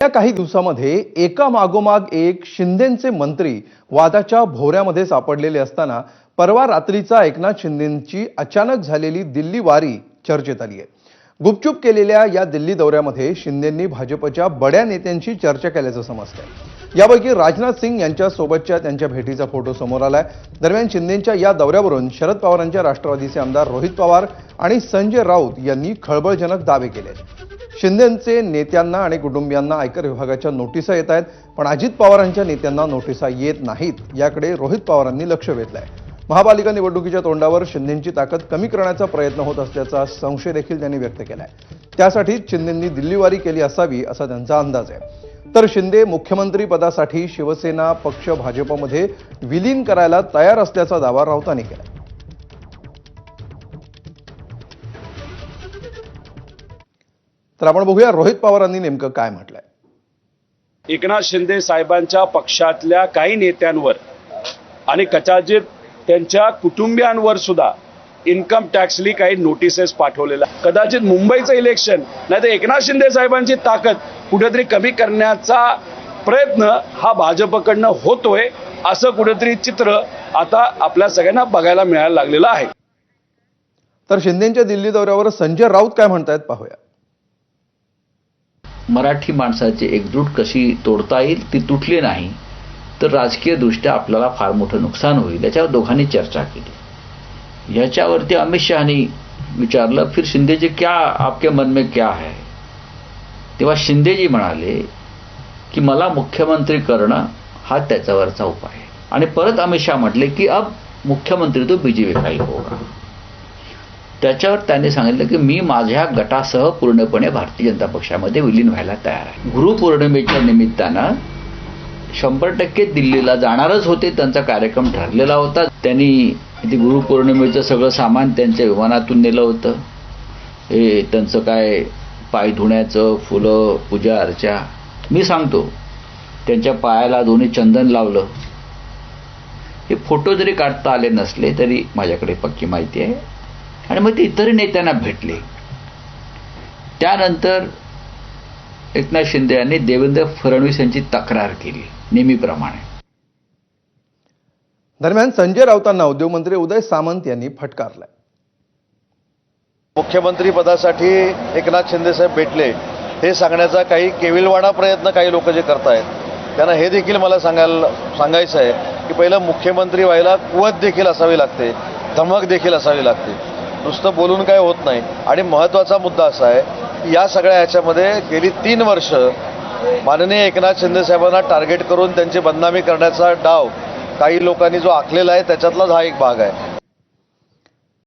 या काही दिवसामध्ये एका मागोमाग एक शिंदेचे मंत्री वादाच्या भोवऱ्यामध्ये सापडलेले असताना परवा रात्रीचा एकनाथ शिंदेची अचानक झालेली दिल्ली वारी चर्चेत आली आहे. गुपचूप केलेल्या या दिल्ली दौऱ्यामध्ये शिंदेंनी भाजपच्या बड्या नेत्यांशी चर्चा केल्याचं समजतंय. यापैकी राजनाथ सिंग यांच्या सोबतच्या त्यांच्या भेटीचा फोटो समोर आलाय. दरम्यान शिंदेच्या या दौऱ्यावरून शरद पवारांच्या राष्ट्रवादीचे आमदार रोहित पवार आणि संजय राऊत यांनी खळबळजनक दावे केले शिंदेंचे नेत्यांना आणि कुटुंबियांना आयकर विभागाच्या नोटिसा येत आहेत पण अजित पवारांच्या नेत्यांना नोटिसा येत नाहीत. याकडे रोहित पवारांनी लक्ष वेधलंय. महापालिका निवडणुकीच्या तोंडावर शिंदेंची ताकद कमी करण्याचा प्रयत्न होत असल्याचा संशय देखील त्यांनी व्यक्त केलाय. त्यासाठीच शिंदेंनी दिल्लीवारी केली असावी असा त्यांचा अंदाज आहे. तर शिंदे मुख्यमंत्री पदासाठी शिवसेना पक्ष भाजपमध्ये विलीन करायला तयार असल्याचा दावा राऊतांनी केला तर आपण बघूया रोहित पवारांनी नेमकं काय म्हटलंय. एकनाथ शिंदे साहेबांच्या पक्षातल्या काही नेत्यांवर आणि कदाचित त्यांच्या कुटुंबियांवर सुद्धा इन्कम टॅक्सली काही नोटिसेस पाठवलेल्या कदाचित मुंबईचं इलेक्शन नाही तर एकनाथ शिंदे साहेबांची ताकद कुठेतरी कमी करण्याचा प्रयत्न हा भाजपकडनं होतोय असं कुठेतरी चित्र आता आपल्या सगळ्यांना बघायला मिळायला लागलेलं आहे. तर शिंदेच्या दिल्ली दौऱ्यावर संजय राऊत काय म्हणतायत पाहूया. मराठी माणसाची एकजूट कशी तोडता येईल ती तुटली नाही तर राजकीय दृष्ट्या आपल्याला फार मोठं नुकसान होईल याच्यावर दोघांनी चर्चा केली. ह्याच्यावरती अमित शहानी विचारलं फिर शिंदेजी क्या आपके मन में क्या है? तेव्हा शिंदेजी म्हणाले की मला मुख्यमंत्री करणं हा त्याच्यावरचा उपाय आहे. आणि परत अमित शहा म्हटले की अब मुख्यमंत्री तो बीजेपी काही होगा. त्याच्यावर त्यांनी सांगितलं की मी माझ्या गटासह पूर्णपणे भारतीय जनता पक्षामध्ये विलीन व्हायला तयार आहे. गुरुपौर्णिमेच्या निमित्तानं शंभर टक्के दिल्लीला जाणारच होते त्यांचा कार्यक्रम ठरलेला होता. त्यांनी ते गुरुपौर्णिमेचं सगळं सामान त्यांच्या विमानातून नेलं होतं. हे त्यांचं काय पाय धुण्याचं फुलं पूजा अर्चा. मी सांगतो त्यांच्या पायाला दोन्ही चंदन लावलं. हे फोटो जरी काढता आले नसले तरी माझ्याकडे पक्की माहिती आहे. आणि मग ते इतरही नेत्यांना भेटले. त्यानंतर एकनाथ शिंदे यांनी देवेंद्र फडणवीस यांची तक्रार केली नेहमीप्रमाणे. दरम्यान संजय राऊतांना उद्योगमंत्री उदय सामंत यांनी फटकारलाय. मुख्यमंत्री पदासाठी एकनाथ शिंदेसाहेब भेटले हे सांगण्याचा काही केविलवाणा प्रयत्न काही लोक जे करतायत त्यांना हे देखील मला सांगायला सांगायचं आहे की पहिलं मुख्यमंत्री व्हायला कुवत देखील असावी लागते धमक देखील असावी लागते. नुसतं बोलून काय होत नाही. आणि महत्त्वाचा मुद्दा असा आहे या सगळ्या ह्याच्यामध्ये गेली तीन वर्ष माननीय एकनाथ शिंदेसाहेबांना टार्गेट करून त्यांची बदनामी करण्याचा डाव काही लोकांनी जो आखलेला आहे त्याच्यातलाच हा एक भाग आहे.